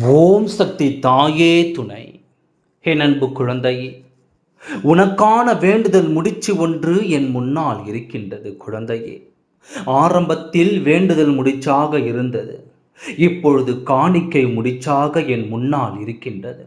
ஓம் சக்தி தாயே துணை. என் அன்பு குழந்தையே உனக்கான வேண்டுதல் முடிச்சு ஒன்று என் முன்னால் இருக்கின்றது குழந்தையே. ஆரம்பத்தில் வேண்டுதல் முடிச்சாக இருந்தது இப்பொழுது காணிக்கை முடிச்சாக என் முன்னால் இருக்கின்றது.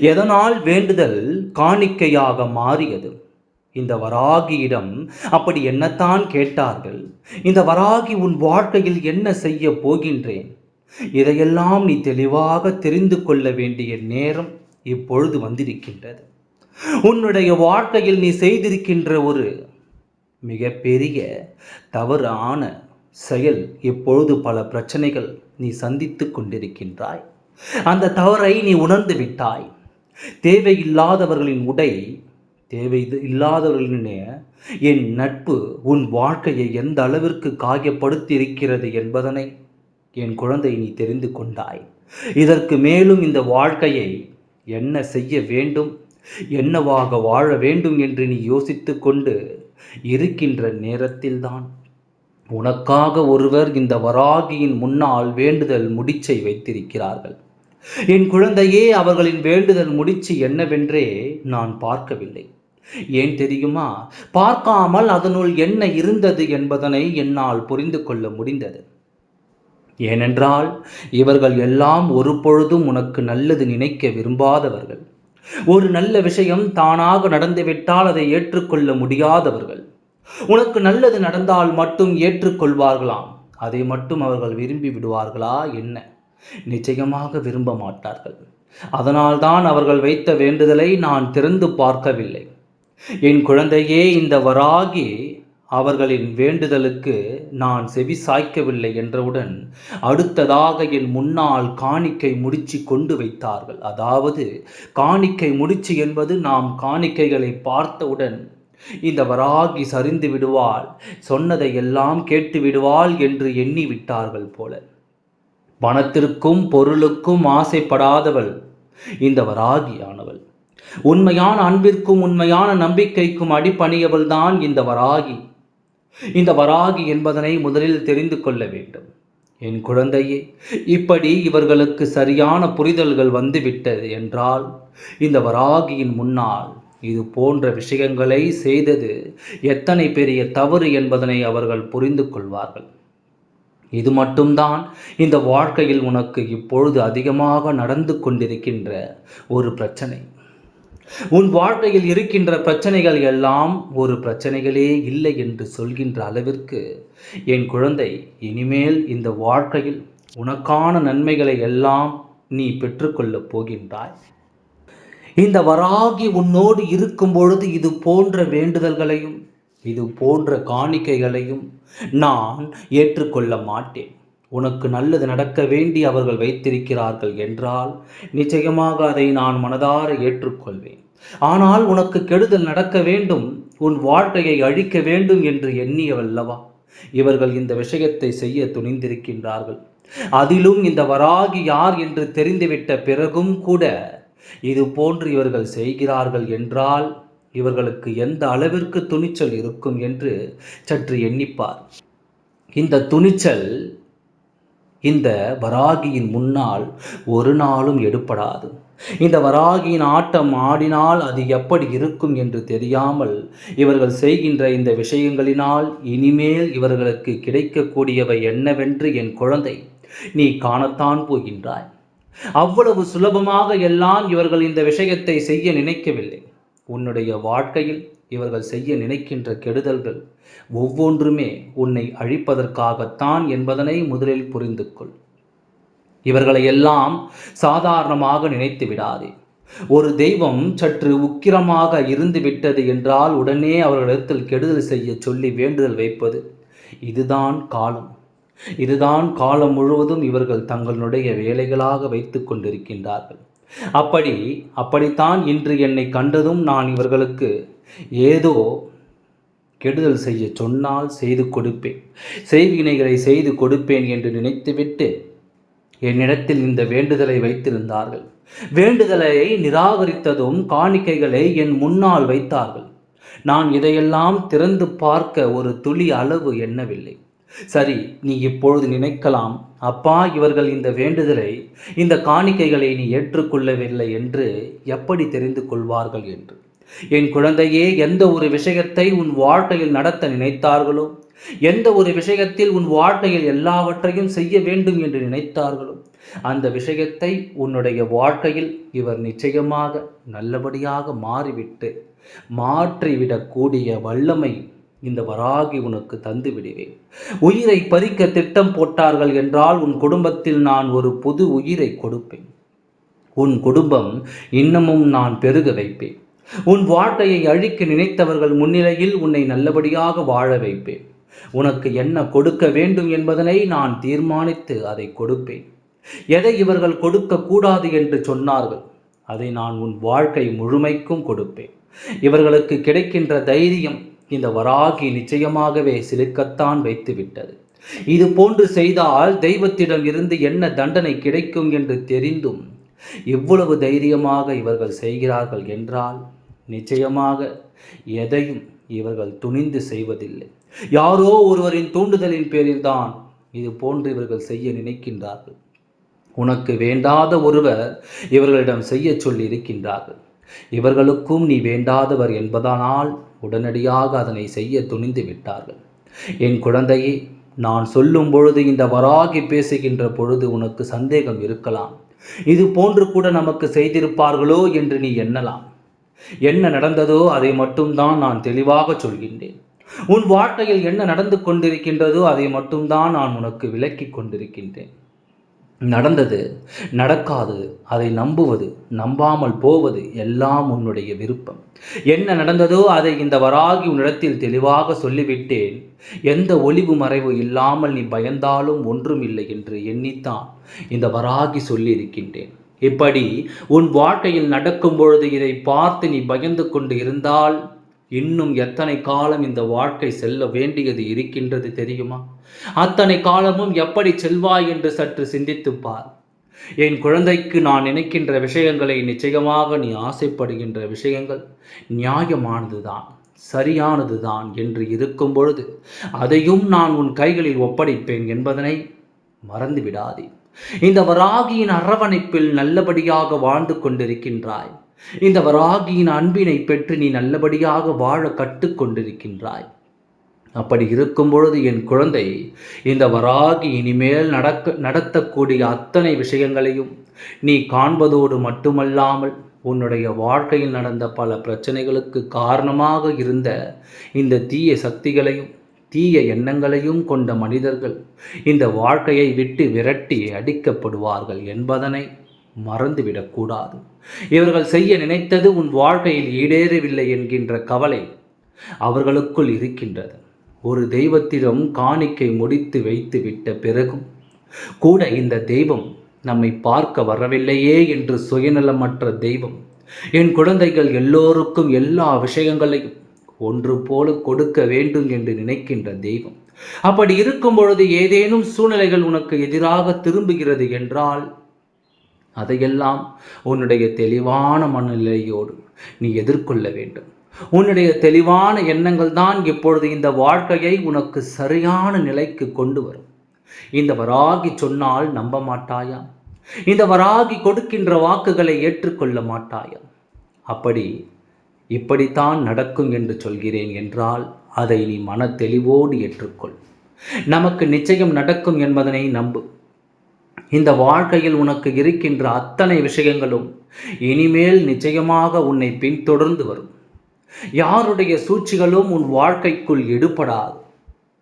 எதனால் வேண்டுதல் காணிக்கையாக மாறியது? இந்த வராகியிடம் அப்படி என்னத்தான் கேட்டார்கள்? இந்த வராகி உன் வாழ்க்கையில் என்ன செய்ய போகின்றேன்? இதையெல்லாம் நீ தெளிவாக தெரிந்து கொள்ள வேண்டிய நேரம் இப்பொழுது வந்திருக்கின்றது. உன்னுடைய வாழ்க்கையில் நீ செய்திருக்கின்ற ஒரு மிகப்பெரிய தவறான செயல் இப்பொழுது பல பிரச்சனைகள் நீ சந்தித்து கொண்டிருக்கின்றாய். அந்த தவறை நீ உணர்ந்து விட்டாய். தேவையில்லாதவர்களின் உடை தேவை இல்லாதவர்களின் என் நட்பு உன் வாழ்க்கையை எந்த அளவிற்கு காயப்படுத்தி இருக்கிறது என்பதனை என் குழந்தை நீ தெரிந்து கொண்டாய். இதற்கு மேலும் இந்த வாழ்க்கையை என்ன செய்ய வேண்டும்? என்னவாக வாழ வேண்டும் என்று நீ யோசித்து கொண்டு இருக்கின்ற நேரத்தில்தான். உனக்காக ஒருவர் இந்த வராகியின் முன்னால் வேண்டுதல் முடிச்சை வைத்திருக்கிறார்கள். என் குழந்தையே அவர்களின் வேண்டுதல் முடிச்சு என்னவென்றே நான் பார்க்கவில்லை. ஏன் தெரியுமா? பார்க்காமல் அதனுள் என்ன இருந்தது என்பதனை என்னால் புரிந்து கொள்ள முடிந்தது. ஏனென்றால் இவர்கள் எல்லாம் ஒரு பொழுதும் உனக்கு நல்லது நினைக்க விரும்பாதவர்கள். ஒரு நல்ல விஷயம் தானாக நடந்துவிட்டால் அதை ஏற்றுக்கொள்ள முடியாதவர்கள். உனக்கு நல்லது நடந்தால் மட்டும் ஏற்றுக்கொள்வார்களாம். அதை மட்டும் அவர்கள் விரும்பி விடுவார்களா என்ன? நிச்சயமாக விரும்ப மாட்டார்கள். அதனால்தான் அவர்கள் வைத்த வேண்டுதலை நான் திறந்து பார்க்கவில்லை. என் குழந்தையே இந்த வராகி அவர்களின் வேண்டுதலுக்கு நான் செவி சாய்க்கவில்லை என்றவுடன் அடுத்ததாக என் முன்னால் காணிக்கை முடிச்சு கொண்டு வைத்தார்கள். அதாவது காணிக்கை முடிச்சு என்பது நாம் காணிக்கைகளை பார்த்தவுடன் இந்த வராகி சரிந்து விடுவாள் சொன்னதை எல்லாம் கேட்டு விடுவாள் என்று எண்ணி விட்டார்கள் போல. பணத்திற்கும் பொருளுக்கும் ஆசைப்படாதவள் இந்த வராகியானவள். உண்மையான அன்பிற்கும் உண்மையான நம்பிக்கைக்கும் அடிப்பணியவள்தான் இந்த வராகி. இந்த வராகி என்பதனை முதலில் தெரிந்து கொள்ள வேண்டும். என் குழந்தையே இப்படி இவர்களுக்கு சரியான புரிதல்கள் வந்துவிட்டது என்றால் இந்த வராகியின் முன்னால் இது போன்ற விஷயங்களை செய்தது எத்தனை பெரிய தவறு என்பதனை அவர்கள் புரிந்து கொள்வார்கள். இது மட்டும்தான் இந்த வாழ்க்கையில் உனக்கு இப்பொழுது அதிகமாக நடந்து கொண்டிருக்கின்ற ஒரு பிரச்சனை. உன் வாழ்க்கையில் இருக்கின்ற பிரச்சனைகள் எல்லாம் ஒரு பிரச்சனைகளே இல்லை என்று சொல்கின்ற அளவிற்கு என் குழந்தை இனிமேல் இந்த வாழ்க்கையில் உனக்கான நன்மைகளை எல்லாம் நீ பெற்றுக்கொள்ளப் போகின்றாய். இந்த வராகி உன்னோடு இருக்கும் பொழுது இது போன்ற வேண்டுதல்களையும் இது போன்ற காணிக்கைகளையும் நான் ஏற்றுக்கொள்ள மாட்டேன். உனக்கு நல்லது நடக்க வேண்டி அவர்கள் வைத்திருக்கிறார்கள் என்றால் நிச்சயமாக அதை நான் மனதார ஏற்றுக்கொள்வேன். ஆனால் உனக்கு கெடுதல் நடக்க வேண்டும் உன் வாழ்க்கையை அழிக்க வேண்டும் என்று எண்ணியவல்லவா? இவர்கள் இந்த விஷயத்தை செய்ய துணிந்திருக்கின்றார்கள். அதிலும் இந்த வராகி யார் என்று தெரிந்துவிட்ட பிறகும் கூட இது போன்று இவர்கள் செய்கிறார்கள் என்றால் இவர்களுக்கு எந்த அளவிற்கு துணிச்சல் இருக்கும் என்று சற்று எண்ணிப்பார். இந்த துணிச்சல் இந்த வராகியின் முன்னால் ஒரு நாளும் எடுப்படாது இந்த வராகியின் ஆட்டம் ஆடினால் அது எப்படி இருக்கும் என்று தெரியாமல் இவர்கள் செய்கின்ற இந்த விஷயங்களினால் இனிமேல் இவர்களுக்கு கிடைக்கக்கூடியவை என்னவென்று என் குழந்தை நீ காணத்தான் போகின்றாய். அவ்வளவு சுலபமாக எல்லாம் இவர்கள் இந்த விஷயத்தை செய்ய நினைக்கவில்லை. உன்னுடைய வாழ்க்கையில் இவர்கள் செய்ய நினைக்கின்ற கெடுதல்கள் ஒவ்வொன்றுமே உன்னை அழிப்பதற்காகத்தான் என்பதனை முதலில் புரிந்து கொள் இவர்களை எல்லாம் சாதாரணமாக நினைத்து விடாதே. ஒரு தெய்வம் சற்று உக்கிரமாக இருந்து விட்டது என்றால் உடனே அவர்களிடத்தில் கெடுதல் செய்ய சொல்லி வேண்டுதல் வைப்பது இதுதான் காலம். இதுதான் காலம் முழுவதும் இவர்கள் தங்களுடைய வேலைகளாக வைத்து கொண்டிருக்கின்றார்கள். அப்படி அப்படித்தான் இன்று என்னை கண்டதும் நான் இவர்களுக்கு ஏதோ கெடுதல் செய்ய சொன்னால் செய்து கொடுப்பேன். செய்வினைகளை செய்து கொடுப்பேன் என்று நினைத்துவிட்டு என்னிடத்தில் இந்த வேண்டுதலை வைத்திருந்தார்கள். வேண்டுதலை நிராகரித்ததும் காணிக்கைகளை என் முன்னால் வைத்தார்கள். நான் இதையெல்லாம் திறந்து பார்க்க ஒரு துளி அளவு எண்ணவில்லை. சரி நீ இப்பொழுது நினைக்கலாம். அப்பா இவர்கள் இந்த வேண்டுதலை இந்த காணிக்கைகளை நீ ஏற்றுக்கொள்ளவில்லை என்று எப்படி தெரிந்து கொள்வார்கள் என்று. என் குழந்தையே எந்த ஒரு விஷயத்தை உன் வாழ்க்கையில் நடத்த நினைத்தார்களோ எந்த ஒரு விஷயத்தில் உன் வாழ்க்கையில் எல்லாவற்றையும் செய்ய வேண்டும் என்று நினைத்தார்களோ அந்த விஷயத்தை உன்னுடைய வாழ்க்கையில் இவர் நிச்சயமாக நல்லபடியாக மாறிவிட்டு மாற்றிவிடக்கூடிய வல்லமை இந்த வராகி உனக்கு தந்து விடுவேன். உயிரை பறிக்க திட்டம் போட்டார்கள் என்றால் உன் குடும்பத்தில் நான் ஒரு புது உயிரை கொடுப்பேன். உன் குடும்பம் இன்னமும் நான் பெருக வைப்பேன். உன் வாழ்க்கையை அழிக்க நினைத்தவர்கள் முன்னிலையில் உன்னை நல்லபடியாக வாழ வைப்பேன். உனக்கு என்ன கொடுக்க வேண்டும் என்பதனை நான் தீர்மானித்து அதை கொடுப்பேன். எதை இவர்கள் கொடுக்க கூடாது என்று சொன்னார்கள் அதை நான் உன் வாழ்க்கை முழுமைக்கும் கொடுப்பேன். இவர்களுக்கு கிடைக்கின்ற தைரியம் இந்த வராகி நிச்சயமாகவே சிலுக்கத்தான் வைத்துவிட்டது. இது போன்று செய்தால் தெய்வத்திடம் இருந்து என்ன தண்டனை கிடைக்கும் என்று தெரிந்தும் இவ்வளவு தைரியமாக இவர்கள் செய்கிறார்கள் என்றால் நிச்சயமாக எதையும் இவர்கள் துணிந்து செய்வதில்லை. யாரோ ஒருவரின் தூண்டுதலின் பேரில்தான் இது போன்று இவர்கள் செய்ய நினைக்கின்றார்கள். உனக்கு வேண்டாத ஒருவர் இவர்களிடம் செய்ய சொல்லி இருக்கின்றார்கள். இவர்களுக்கும் நீ வேண்டாதவர் என்பதனால் உடனடியாக அதனை செய்ய துணிந்து விட்டார்கள். என் குழந்தையே நான் சொல்லும் பொழுது இந்த வராகி பேசுகின்ற பொழுது உனக்கு சந்தேகம் இருக்கலாம். இது போன்று கூட நமக்கு செய்திருப்பார்களோ என்று நீ எண்ணலாம். என்ன நடந்ததோ அதை மட்டும்தான் நான் தெளிவாக சொல்கின்றேன். உன் வாழ்க்கையில் என்ன நடந்து கொண்டிருக்கின்றதோ அதை மட்டும்தான் நான் உனக்கு விளக்கி கொண்டிருக்கின்றேன். நடந்தது நடக்காது அதை நம்புவது நம்பாமல் போவது எல்லாம் உன்னுடைய விருப்பம். என்ன நடந்ததோ அதை இந்த வராகி உன்னிடத்தில் தெளிவாக சொல்லிவிட்டேன். எந்த ஒளிவு மறைவு இல்லாமல் நீ பயந்தாலும் ஒன்றும் இல்லை என்று எண்ணித்தான் இந்த வராகி சொல்லியிருக்கின்றேன். இப்படி உன் வாழ்க்கையில் நடக்கும் பொழுது இதை பார்த்து நீ பயந்து கொண்டு இருந்தால் இன்னும் எத்தனை காலம் இந்த வாழ்க்கை செல்ல வேண்டியது இருக்கின்றது தெரியுமா? அத்தனை காலமும் எப்படி செல்வாய் என்று சற்று சிந்தித்துப்பார் என் குழந்தைக்கு நான் நினைக்கின்ற விஷயங்களை நிச்சயமாக நீ ஆசைப்படுகின்ற விஷயங்கள் நியாயமானதுதான் சரியானதுதான் என்று இருக்கும் பொழுது அதையும் நான் உன் கைகளில் ஒப்படைப்பேன் என்பதனை மறந்து விடாதே இந்த வராகியின் அரவணைப்பில் நல்லபடியாக வாழ்ந்து கொண்டிருக்கின்றாய். இந்த வராகியின் அன்பினை பெற்று நீ நல்லபடியாக வாழ கற்றுக்கொண்டிருக்கின்றாய் அப்படி இருக்கும் பொழுது என் குழந்தை இந்த வராகி இனிமேல் நடக்க நடத்தக்கூடிய அத்தனை விஷயங்களையும் நீ காண்பதோடு மட்டுமல்லாமல் உன்னுடைய வாழ்க்கையில் நடந்த பல பிரச்சனைகளுக்கு காரணமாக இருந்த இந்த தீய சக்திகளையும் தீய எண்ணங்களையும் கொண்ட மனிதர்கள் இந்த வாழ்க்கையை விட்டு விரட்டி அடிக்கப்படுவார்கள் என்பதனை மறந்துவிடக்கூடாது. இவர்கள் செய்ய நினைத்தது உன் வாழ்க்கையில் ஈடேறவில்லை என்கின்ற கவலை அவர்களுக்குள் இருக்கின்றது. ஒரு தெய்வத்திடம் காணிக்கை முடித்து வைத்து விட்ட பிறகும் கூட இந்த தெய்வம் நம்மை பார்க்க வரவில்லையே என்று சுயநலமற்ற தெய்வம் என் குழந்தைகள் எல்லோருக்கும் எல்லா விஷயங்களையும் ஒன்று போல கொடுக்க வேண்டும் என்று நினைக்கின்ற தெய்வம். அப்படி இருக்கும் பொழுது ஏதேனும் சூழ்நிலைகள் உனக்கு எதிராக திரும்புகிறது என்றால் அதையெல்லாம் உன்னுடைய தெளிவான மனநிலையோடு நீ எதிர்கொள்ள வேண்டும். உன்னுடைய தெளிவான எண்ணங்கள் தான் இப்பொழுது இந்த வாழ்க்கையை உனக்கு சரியான நிலைக்கு கொண்டு வரும். இந்த வராகி சொன்னால் நம்ப மாட்டாயா? இந்த வராகி கொடுக்கின்ற வாக்குகளை ஏற்றுக்கொள்ள மாட்டாயா? அப்படி இப்படித்தான் நடக்கும் என்று சொல்கிறேன் என்றால் அதை நீ மன தெளிவோடு ஏற்றுக்கொள். நமக்கு நிச்சயம் நடக்கும் என்பதனை நம்பு. இந்த வாழ்க்கையில் உனக்கு இருக்கின்ற அத்தனை விஷயங்களும் இனிமேல் நிச்சயமாக உன்னை பின்தொடர்ந்து வரும். யாருடைய சூழ்ச்சிகளும் உன் வாழ்க்கைக்குள் எடுப்படாது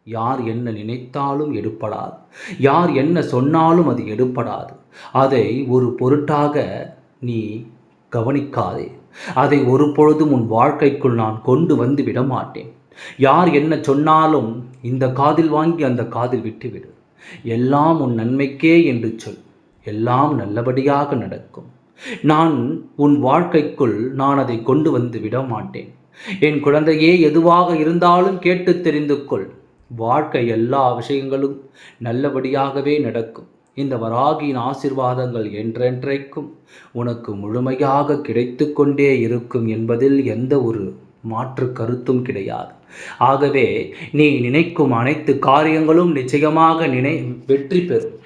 யார் என்ன நினைத்தாலும் எடுப்படாது யார் என்ன சொன்னாலும் அது எடுப்படாது அதை ஒரு பொருட்டாக நீ கவனிக்காதே. அதை ஒரு பொழுதும் உன் வாழ்க்கைக்குள் நான் கொண்டு வந்து விட மாட்டேன். யார் என்ன சொன்னாலும் இந்த காதில் வாங்கி அந்த காதில் விட்டுவிடு. எல்லாம் உன் நன்மைக்கே என்று சொல். எல்லாம் நல்லபடியாக நடக்கும். நான் உன் வாழ்க்கைக்குள் நான் அதை கொண்டு வந்து விட மாட்டேன். என் குழந்தையே எதுவாக இருந்தாலும் கேட்டு தெரிந்து கொள். வாழ்க்கை எல்லா விஷயங்களும் நல்லபடியாகவே நடக்கும். இந்த வராகியின் ஆசிர்வாதங்கள் என்றென்றைக்கும் உனக்கு முழுமையாக கிடைத்து கொண்டே இருக்கும் என்பதில் எந்த ஒரு மாற்று கருத்தும் கிடையாது. ஆகவே நீ நினைக்கும் அனைத்து காரியங்களும் நிச்சயமாக நினை வெற்றி பெறும்.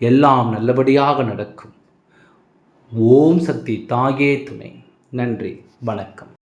எல்லாம் நல்லபடியாக நடக்கும். ஓம் சக்தி தாயே துணை. நன்றி. வணக்கம்.